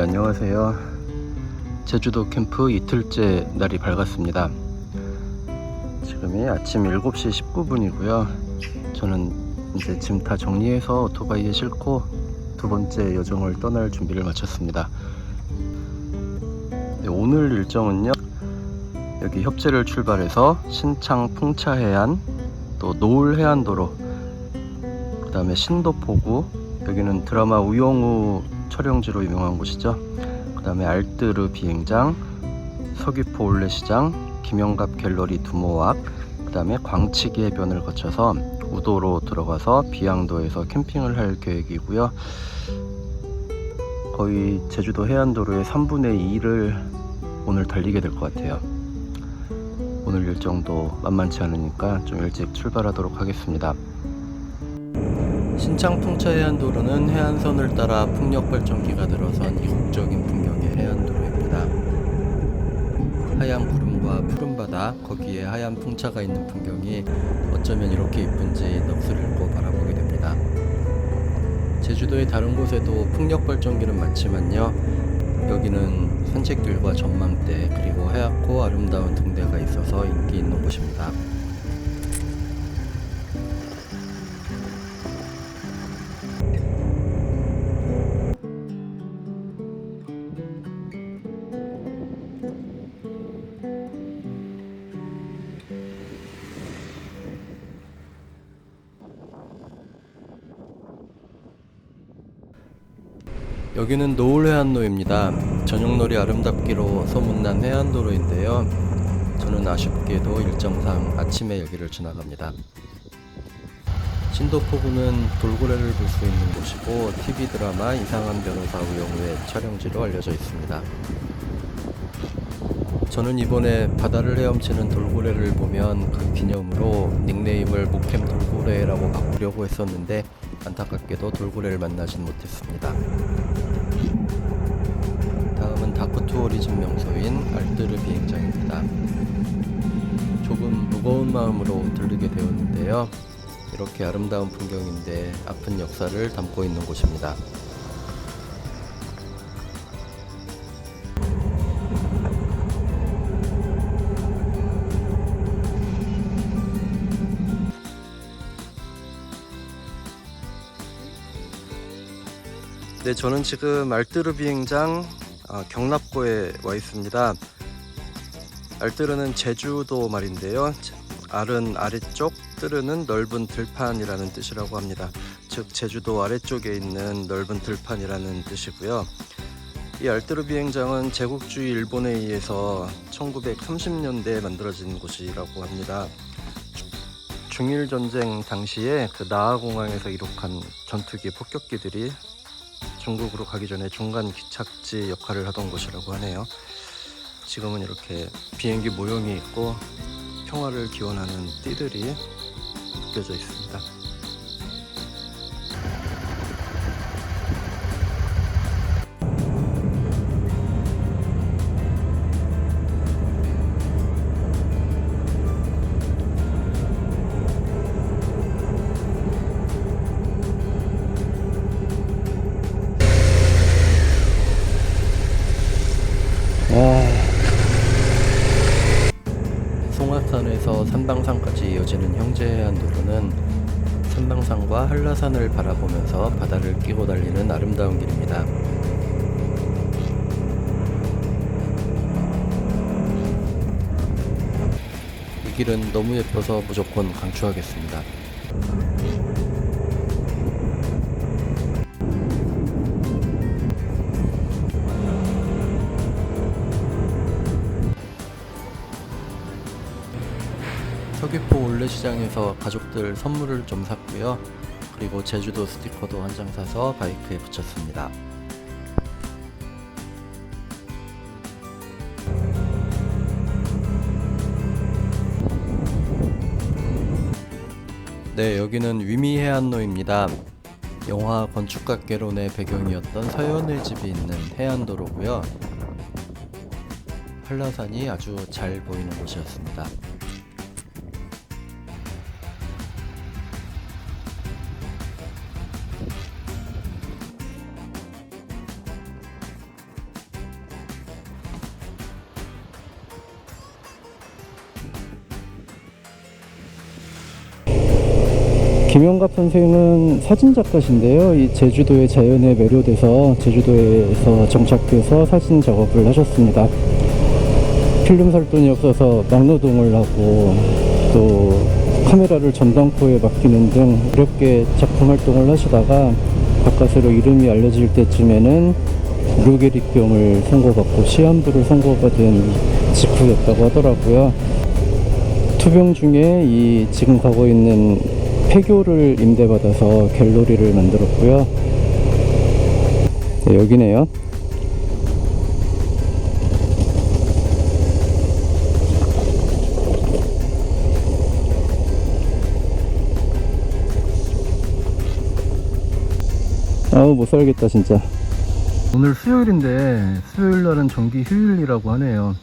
안녕하세요. 제주도 캠프 이틀째 날이 밝았습니다. 지금이 아침 7시 19분이고요. 저는 이제 짐 다 정리해서 오토바이에 싣고 두 번째 여정을 떠날 준비를 마쳤습니다. 네, 오늘 일정은요. 여기 협재를 출발해서 신창 풍차 해안, 또 노을 해안도로, 그 다음에 신도포구, 여기는 드라마 우영우 촬영지로 유명한 곳이죠. 그 다음에 알뜨르 비행장, 서귀포 올레시장, 김영갑 갤러리 두모앞, 그 다음에 광치기 해변을 거쳐서 우도로 들어가서 비양도에서 캠핑을 할 계획이고요. 거의 제주도 해안도로의 3분의 2를 오늘 달리게 될 것 같아요. 오늘 일정도 만만치 않으니까 좀 일찍 출발하도록 하겠습니다. 신창 풍차 해안도로는 해안선을 따라 풍력 발전기가 들어선 이국적인 풍경의 해안도로입니다. 하얀 구름과 푸른 바다, 거기에 하얀 풍차가 있는 풍경이 어쩌면 이렇게 이쁜지 넋을 잃고 바라보게 됩니다. 제주도의 다른 곳에도 풍력 발전기는 많지만요. 여기는 산책길과 전망대 그리고 하얗고 아름다운 등대가 있어서 인기 있는 곳입니다. 여기는 노을 해안로입니다. 저녁놀이 아름답기로 소문난 해안도로인데요. 저는 아쉽게도 일정상 아침에 여기를 지나갑니다. 신도포구는 돌고래를 볼 수 있는 곳이고 TV 드라마 이상한 변호사 우영우의 촬영지로 알려져 있습니다. 저는 이번에 바다를 헤엄치는 돌고래를 보면 그 기념으로 닉네임을 목캠 돌고래라고 바꾸려고 했었는데 안타깝게도 돌고래를 만나진 못했습니다. 다음은 다크투어리즘 명소인 알뜨르 비행장입니다. 조금 무거운 마음으로 들르게 되었는데요. 이렇게 아름다운 풍경인데 아픈 역사를 담고 있는 곳입니다. 네, 저는 지금 알뜨르 비행장 아, 경납고에 와 있습니다. 알뜨르는 제주도 말인데요. 알은 아래쪽, 뜨르는 넓은 들판이라는 뜻이라고 합니다. 즉 제주도 아래쪽에 있는 넓은 들판이라는 뜻이고요. 이 알뜨르 비행장은 제국주의 일본에 의해서 1930년대에 만들어진 곳이라고 합니다. 중일 전쟁 당시에 그 나하 공항에서 이룩한 전투기 폭격기들이 중국으로 가기 전에 중간 기착지 역할을 하던 곳이라고 하네요. 지금은 이렇게 비행기 모형이 있고 평화를 기원하는 띠들이 느껴져 있습니다. 산방산까지 이어지는 형제해안 도로는 산방산과 한라산을 바라보면서 바다를 끼고 달리는 아름다운 길입니다. 이 길은 너무 예뻐서 무조건 강추하겠습니다. 시장에서 가족들 선물을 좀 샀고요. 그리고 제주도 스티커도 한 장 사서 바이크에 붙였습니다. 네, 여기는 위미해안로입니다. 영화 건축학개론의 배경이었던 서연의 집이 있는 해안도로고요. 한라산이 아주 잘 보이는 곳이었습니다. 김영갑 선생은 사진작가신데요. 이 제주도의 자연에 매료돼서 제주도에서 정착해서 사진 작업을 하셨습니다. 필름 살 돈이 없어서 막노동을 하고 또 카메라를 전당포에 맡기는 등 이렇게 작품 활동을 하시다가 가까스로 이름이 알려질 때쯤에는 루게릭병을 선고받고 시한부를 선고받은 직후였다고 하더라고요. 투병 중에 이 지금 가고 있는 폐교를 임대받아서 갤러리를 만들었고요. 네, 여기네요. 아우 못 살겠다 진짜. 오늘 수요일인데 수요일 날은 정기 휴일이라고 하네요.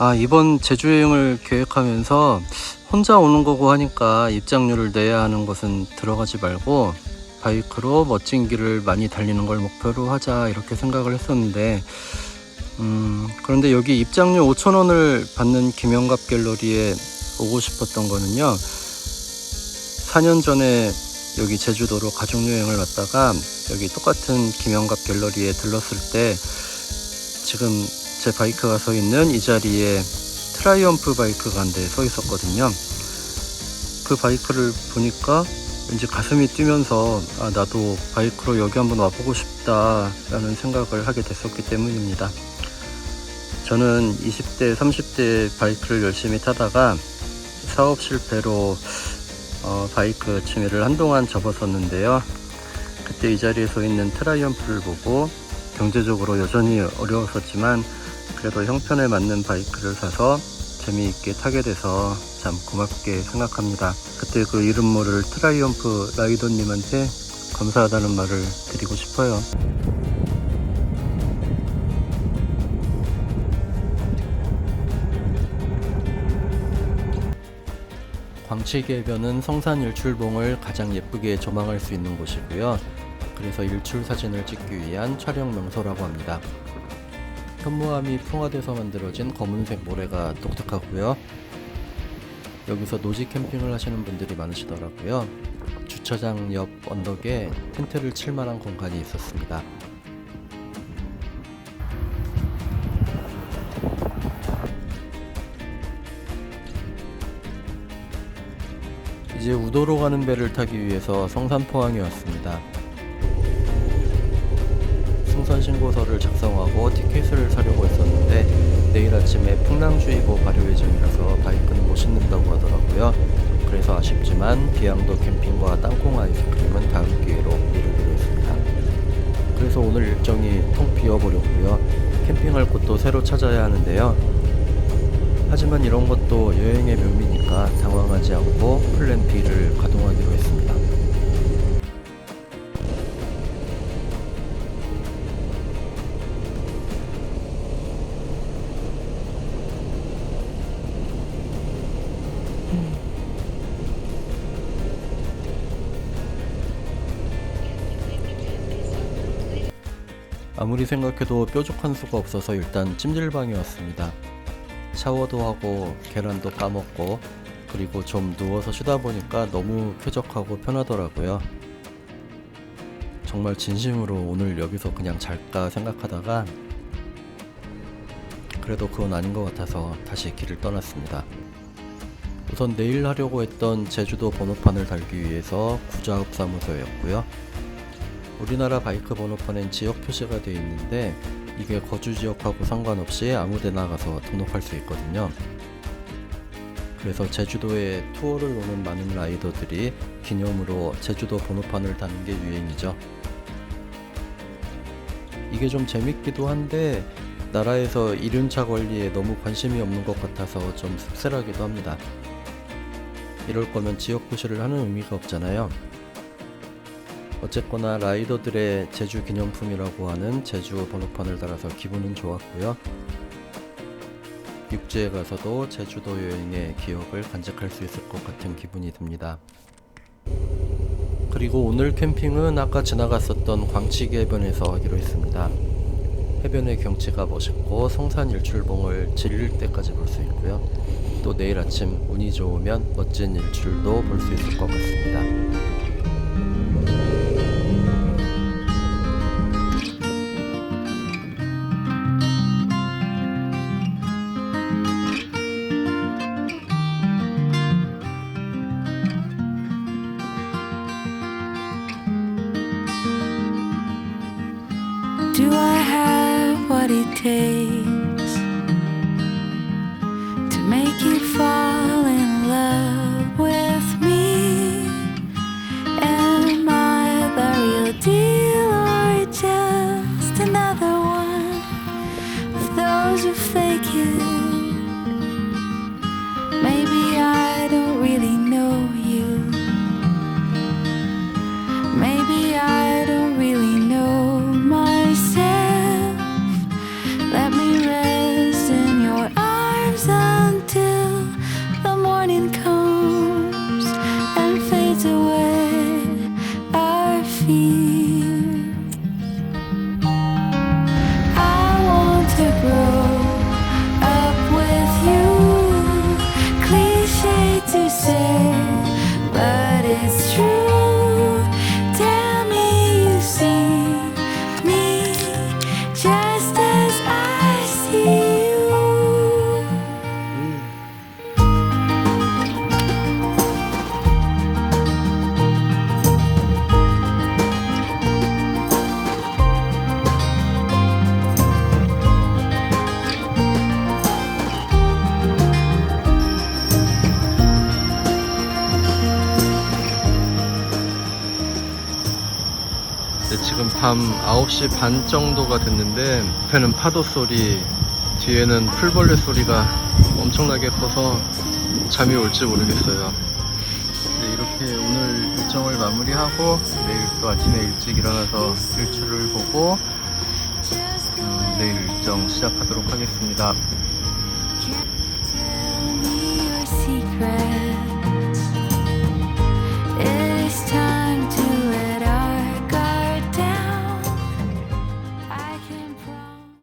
아, 이번 제주 여행을 계획하면서 혼자 오는 거고 하니까 입장료를 내야 하는 것은 들어가지 말고 바이크로 멋진 길을 많이 달리는 걸 목표로 하자 이렇게 생각을 했었는데 음, 그런데 여기 입장료 5,000원을 받는 김영갑 갤러리에 오고 싶었던 거는요. 4년 전에 여기 제주도로 가족여행을 왔다가 여기 똑같은 김영갑 갤러리에 들렀을 때 지금 제 바이크가 서 있는 이 자리에 트라이엄프 바이크가 한 대 서 있었거든요. 그 바이크를 보니까 왠지 가슴이 뛰면서 아, 나도 바이크로 여기 한번 와보고 싶다라는 생각을 하게 됐었기 때문입니다. 저는 20대, 30대 바이크를 열심히 타다가 사업 실패로 어, 바이크 취미를 한동안 접었었는데요. 그때 이 자리에 서 있는 트라이엄프를 보고 경제적으로 여전히 어려웠었지만 그래도 형편에 맞는 바이크를 사서 재미있게 타게 돼서 참 고맙게 생각합니다. 그때 그 이름 모를 트라이엄프 라이더님한테 감사하다는 말을 드리고 싶어요. 광치개변은 성산 일출봉을 가장 예쁘게 조망할 수 있는 곳이고요. 그래서 일출 사진을 찍기 위한 촬영 명소라고 합니다. 현무암이 풍화돼서 만들어진 검은색 모래가 독특하고요. 여기서 노지 캠핑을 하시는 분들이 많으시더라고요. 주차장 옆 언덕에 텐트를 칠 만한 공간이 있었습니다. 이제 우도로 가는 배를 타기 위해서 성산포항에 왔습니다. 승선 신고서를 작성하고 티켓을 사려고 했었는데 내일 아침에 풍랑주의보 발효 예정이라서 바이크는 못 신는다고 하더라고요. 그래서 아쉽지만 비양도 캠핑과 땅콩 아이스크림은 다음 기회로 미루기로 했습니다. 그래서 오늘 일정이 통 비어버렸고요. 캠핑할 곳도 새로 찾아야 하는데요. 하지만 이런 것도 여행의 묘미니까 당황하지 않고 플랜 B를 가동하기로 했습니다. 아무리 생각해도 뾰족한 수가 없어서 일단 찜질방에 왔습니다. 샤워도 하고 계란도 까먹고 그리고 좀 누워서 쉬다 보니까 너무 쾌적하고 편하더라고요. 정말 진심으로 오늘 여기서 그냥 잘까 생각하다가 그래도 그건 아닌 것 같아서 다시 길을 떠났습니다. 우선 내일 하려고 했던 제주도 번호판을 달기 위해서 구자읍 사무소였고요. 우리나라 바이크 번호판엔 지역 표시가 되어 있는데 이게 거주 지역하고 상관없이 아무데나 가서 등록할 수 있거든요. 그래서 제주도에 투어를 오는 많은 라이더들이 기념으로 제주도 번호판을 다는 게 유행이죠. 이게 좀 재밌기도 한데 나라에서 이륜차 관리에 너무 관심이 없는 것 같아서 좀 씁쓸하기도 합니다. 이럴 거면 지역 표시를 하는 의미가 없잖아요. 어쨌거나 라이더들의 제주 기념품이라고 하는 제주 번호판을 달아서 기분은 좋았고요. 육지에 가서도 제주도 여행의 기억을 간직할 수 있을 것 같은 기분이 듭니다. 그리고 오늘 캠핑은 아까 지나갔었던 광치기 해변에서 하기로 했습니다. 해변의 경치가 멋있고 성산 일출봉을 질릴 때까지 볼 수 있고요. 또 내일 아침 운이 좋으면 멋진 일출도 볼 수 있을 것 같습니다. Do I have what it takes to make you fall 밤 9시 반 정도가 됐는데 옆에는 파도 소리, 뒤에는 풀벌레 소리가 엄청나게 커서 잠이 올지 모르겠어요. 네, 이렇게 오늘 일정을 마무리하고 내일 또 아침에 일찍 일어나서 일출을 보고 음, 내일 일정 시작하도록 하겠습니다.